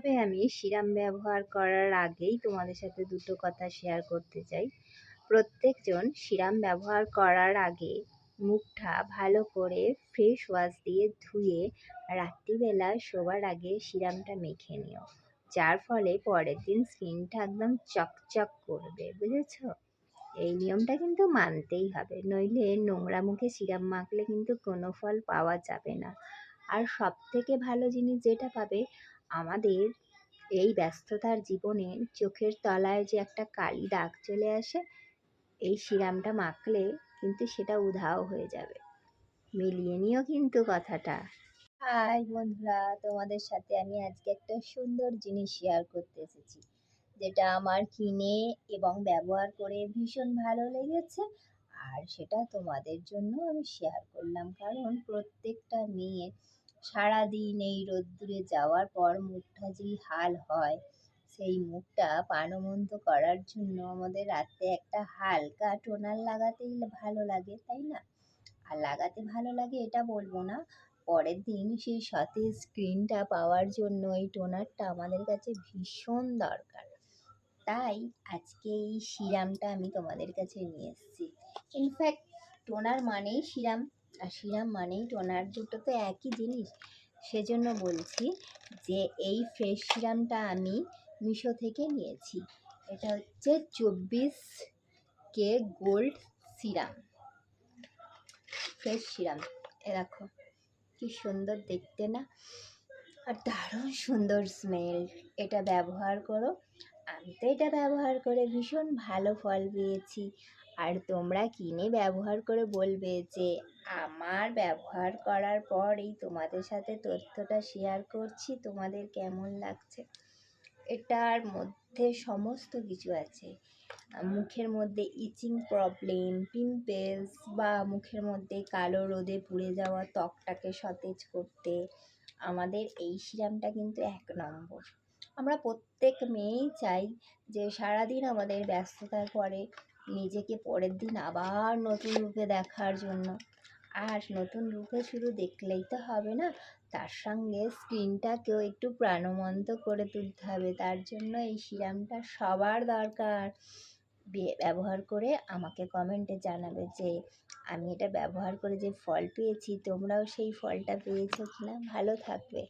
তবে আমি সিরাম ব্যবহার করার আগেই তোমাদের সাথে দুটো কথা শেয়ার করতে চাই। প্রত্যেকজন সিরাম ব্যবহার করার আগে মুখটা ভালো করে ফেস ওয়াশ দিয়ে ধুয়ে রাত্রিবেলা শোবার আগে সিরামটা মেখে নিও। যার ফলে পরের দিন স্কিনটা একদম চকচক করবে, বুঝেছ? এই নিয়মটা কিন্তু মানতেই হবে। নইলে নোংরা মুখে সিরাম মাখলে কিন্তু কোনো ফল পাওয়া যাবে না। আর সব থেকে ভালো জিনিস যেটা পাবে আমাদের এই ব্যস্ততার জীবনে চোখের তলায় যে একটা কালি দাগ চলে আসে, এই সিরামটা মাখলে কিন্তু সেটা উধাও হয়ে যাবে। মিলিয়ে নিও কিন্তু কথাটা। হাই বন্ধুরা, তোমাদের সাথে আমি আজকে একটা সুন্দর জিনিস শেয়ার করতে এসেছি, যেটা আমার কিনে এবং ব্যবহার করে ভীষণ ভালো লেগেছে আর সেটা তোমাদের জন্য আমি শেয়ার করলাম। কারণ প্রত্যেকটা মেয়ে সারাদিন এই রোদ্দুরে যাওয়ার পর মুখটা যেই হাল হয়, সেই মুখটা প্রাণবন্ত করার জন্য আমাদের রাতে একটা হালকা টোনার লাগাতেই ভালো লাগে, তাই না? আর লাগাতে ভালো লাগে এটা বলব না, পরের দিন সেই সতেজ স্ক্রিনটা পাওয়ার জন্য এই টোনারটা আমাদের কাছে ভীষণ দরকার। তাই আজকে এই সিরামটা আমি তোমাদের কাছে নিয়ে এসেছি। ইনফ্যাক্ট টোনার মানেই সিরাম। আর সিরাম মানেই টোনার দুটো তো একই জিনিস। সেজন্য বলছি যে, এই ফ্রেশ সিরামটা আমি মিশো থেকে নিয়েছি। এটা হচ্ছে চব্বিশ K gold serum fresh serum এ দেখো, কি সুন্দর দেখতে না? আর দারুণ সুন্দর স্মেল। এটা ব্যবহার করো। আমি তো এটা ব্যবহার করে ভীষণ ভালো ফল পেয়েছি। আর তোমরা কিনে ব্যবহার করে বলবে যে, আমার ব্যবহার করার পর এই তোমাদের সাথে তথ্যটা শেয়ার করছি, তোমাদের কেমন লাগছে? এটার মধ্যে সমস্ত কিছু আছে। মুখের মধ্যে ইচিং প্রবলেম পিম্পলস বা মুখের মধ্যে কালো রোদে পুড়ে যাওয়া ত্বকটাকে সতেজ করতে, আমাদের এই সিরামটা কিন্তু এক নম্বর। আমরা প্রত্যেক মেয়েই চাই যে সারাদিন আমাদের ব্যস্ততার পরে নিজেকে পরের দিন আবার নতুন রূপে দেখার জন্য। আর নতুন রূপে শুধু দেখলেই তো হবে না, তার সঙ্গে স্কিনটাকেও একটু প্রাণবন্ত করে তুলতে হবে। তার জন্য এই সিরামটা সবার দরকার। ব্যবহার করে আমাকে কমেন্টে জানাবে যে, আমি এটা ব্যবহার করে যে ফল পেয়েছি, তোমরাও সেই ফলটা পেয়েছ কিনা? ভালো থাকবে।